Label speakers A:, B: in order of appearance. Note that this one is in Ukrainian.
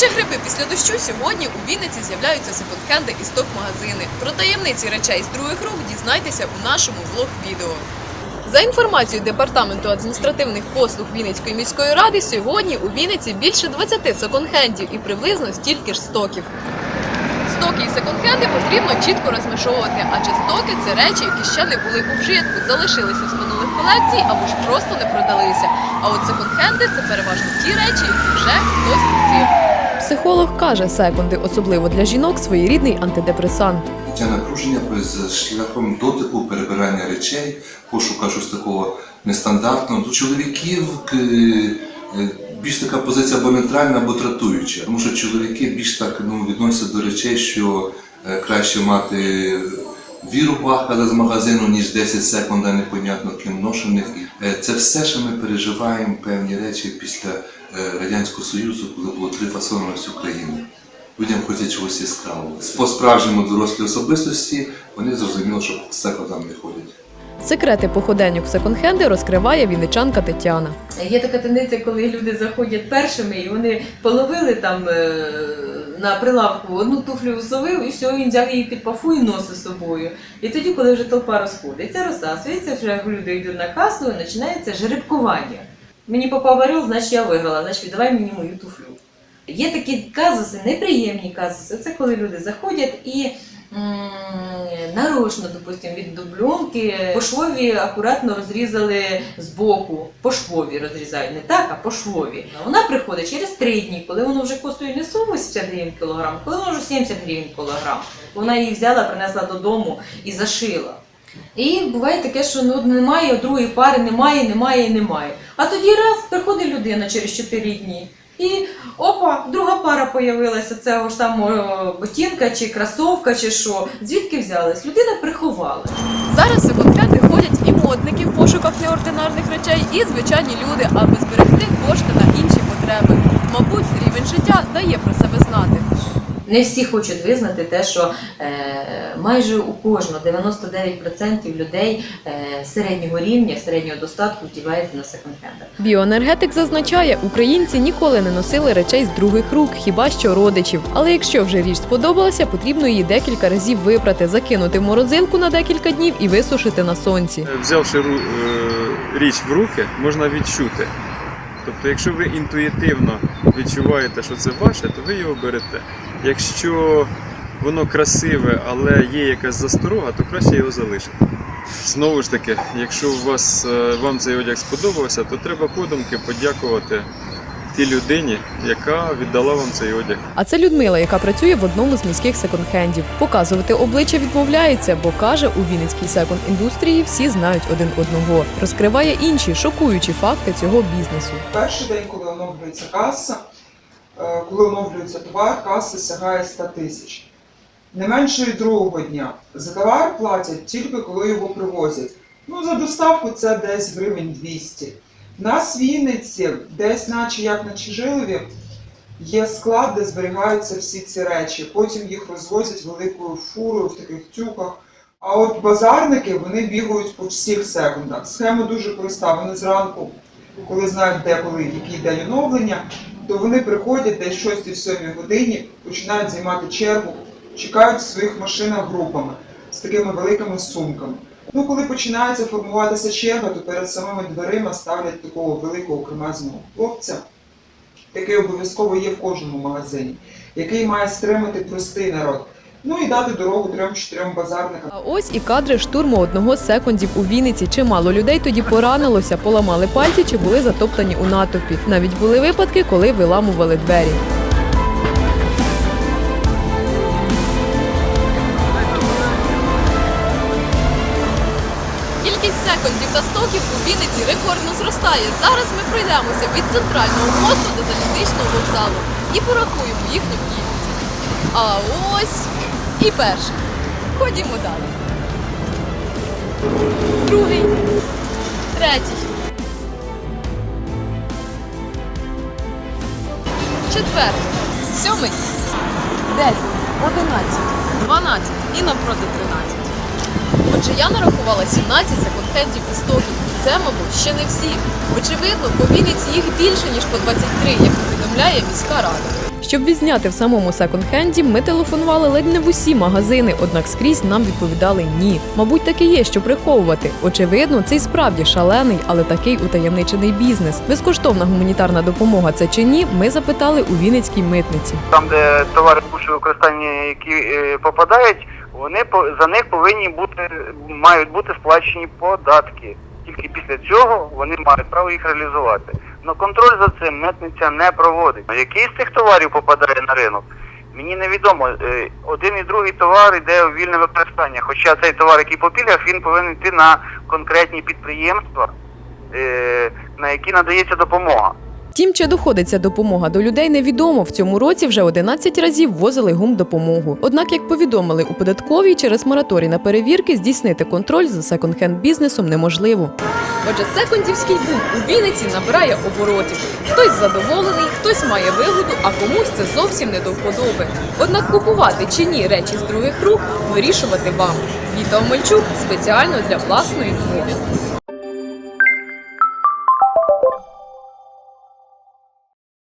A: Наче гриби після дощу сьогодні у Вінниці з'являються секонд-хенди і сток-магазини. Про таємниці речей з других рук дізнайтеся у нашому влог-відео. За інформацією департаменту адміністративних послуг Вінницької міської ради, сьогодні у Вінниці більше 20 секонд-хендів і приблизно стільки ж стоків. Стоки і секонд-хенди потрібно чітко розмежовувати, адже стоки це речі, які ще не були у вжитку, залишилися з минулих колекцій або ж просто не продалися. А от секонд-хенди це переважно ті речі, які вже хтось. Психолог каже, секунди, особливо для жінок, своєрідний антидепресант.
B: Життя напруження з шляхом дотику, перебирання речей, пошука щось такого нестандартного. До чоловіків е, більш така позиція або нейтральна, або тратуюча. Тому що чоловіки більш так ну, відносяться до речей, що е, краще мати віру бахала з магазину, ніж 10 секунд, а непонятно ким ношених. Е, Це все, що ми переживаємо певні речі після е, Радянського Союзу, коли було три фасони на всю країну. Людям хочуть чогось яскравого. По справжньому дорослій особистості вони зрозуміли, що в секондам не ходять.
A: Секрети походеньок в секонд-хенди розкриває вінничанка Тетяна.
C: Є така тенденція, коли люди заходять першими і вони половили там е, на прилавку одну туфлю зловив, і все, він взяв її під пафу і носить з собою. І тоді, коли вже толпа розходиться, розсасується, вже люди йдуть на касу, і починається жеребкування. Мені попав орел, значить я виграла, значить віддавай мені мою туфлю. Є такі казуси, неприємні казуси. Це коли люди заходять і нарочно, допустим, від дубльонки по швові акуратно розрізали збоку. По швові розрізають. Не так, а по швові. Вона приходить через три дні, коли воно вже коштує не 180 гривень кілограм, коли воно вже 70 гривень кілограм. Вона її взяла, принесла додому і зашила. І буває таке, що ну немає другої пари, немає, немає, немає. А тоді раз приходить людина через 4 дні. І опа, друга пара появилася, цього ж самого ботинка чи кросовка, чи що. Звідки взялась? Людина приховала.
A: Зараз в ходять і модники в пошуках неординарних речей, і звичайні люди, аби зберегти кошти на інші потреби. Мабуть, рівень життя дає про себе знати.
C: Не всі хочуть визнати те, що е, майже у кожного 99% людей е, середнього рівня, середнього достатку вдівається на секонд-хендах.
A: Біоенергетик зазначає, українці ніколи не носили речей з других рук, хіба що родичів. Але якщо вже річ сподобалася, потрібно її декілька разів випрати, закинути в морозилку на декілька днів і висушити на сонці.
D: Взявши ру- е, річ в руки, можна відчути. Тобто, якщо ви інтуїтивно відчуваєте, що це ваше, то ви його берете. Якщо воно красиве, але є якась засторога, то краще його залишити. Знову ж таки, якщо у вас, е, вам цей одяг сподобався, то треба подумки подякувати тій людині, яка віддала вам цей одяг.
A: А це Людмила, яка працює в одному з міських секонд-хендів. Показувати обличчя відмовляється, бо каже, у Вінницькій секонд-індустрії всі знають один одного. Розкриває інші шокуючі факти цього бізнесу.
E: Перший день, коли оновлюється каса, е, коли оновлюється товар, каса сягає 100 тисяч. Не менше і другого дня. За товар платять тільки коли його привозять. Ну, за доставку це десь гривень 200. Нас в Вінниці, десь, наче як на Чижилові, є склад, де зберігаються всі ці речі. Потім їх розвозять великою фурою в таких тюках. А от базарники вони бігають по всіх секундах. Схема дуже проста. Вони зранку коли знають, де коли який день оновлення, то вони приходять десь 6-7 годині, починають займати чергу, чекають в своїх машинах групами з такими великими сумками. Ну, коли починається формуватися черга, то перед самими дверима ставлять такого великого кремезного хлопця, який обов'язково є в кожному магазині, який має стримати простий народ. Ну і дати дорогу трьом-чотирьом базарникам.
A: А ось і кадри штурму одного з секундів у Вінниці. Чимало людей тоді поранилося, поламали пальці чи були затоптані у натовпі. Навіть були випадки, коли виламували двері. Секундів та стоків у Вінниці рекордно зростає. Зараз ми пройдемося від центрального мосту до залізничного вокзалу і порахуємо їхню кількість. А ось і перший. Ходімо далі. Другий. Третій. Четвертий. Сьомий. Десять. Одинадцять. Дванадцять. І навпроти тринадцять. Отже, я нарахувала 17 секонд-хендів і стоків. І це, мабуть, ще не всі. Очевидно, по Вінниці їх більше, ніж по 23, як повідомляє міська рада. Щоб відзняти в самому секонд-хенді, ми телефонували ледь не в усі магазини, однак скрізь нам відповідали ні. Мабуть, таки є що приховувати. Очевидно, це й справді шалений, але такий утаємничений бізнес. Безкоштовна гуманітарна допомога це чи ні? Ми запитали у Вінницькій митниці.
F: там, де товари пошуку використання, які е, попадають, вони за них повинні бути мають бути сплачені податки. Тільки після цього вони мають право їх реалізувати. Но контроль за цим митниця не проводить. Який з цих товарів попадає на ринок? Мені невідомо. Е, Один і другий товар йде у вільне використання. Хоча цей товар, який по пільгах, він повинен йти на конкретні підприємства, е, на які надається допомога.
A: Втім, чи доходиться допомога до людей, невідомо. В цьому році вже 11 разів возили гумдопомогу. Однак, як повідомили у податковій, через мораторій на перевірки здійснити контроль за секонд-хенд бізнесом неможливо. Отже, секондівський бум у Вінниці набирає оборотів. Хтось задоволений, хтось має вигоду, а комусь це зовсім не до вподоби. Однак купувати чи ні речі з других рук вирішувати вам. Віта Омельчук спеціально для власної книги.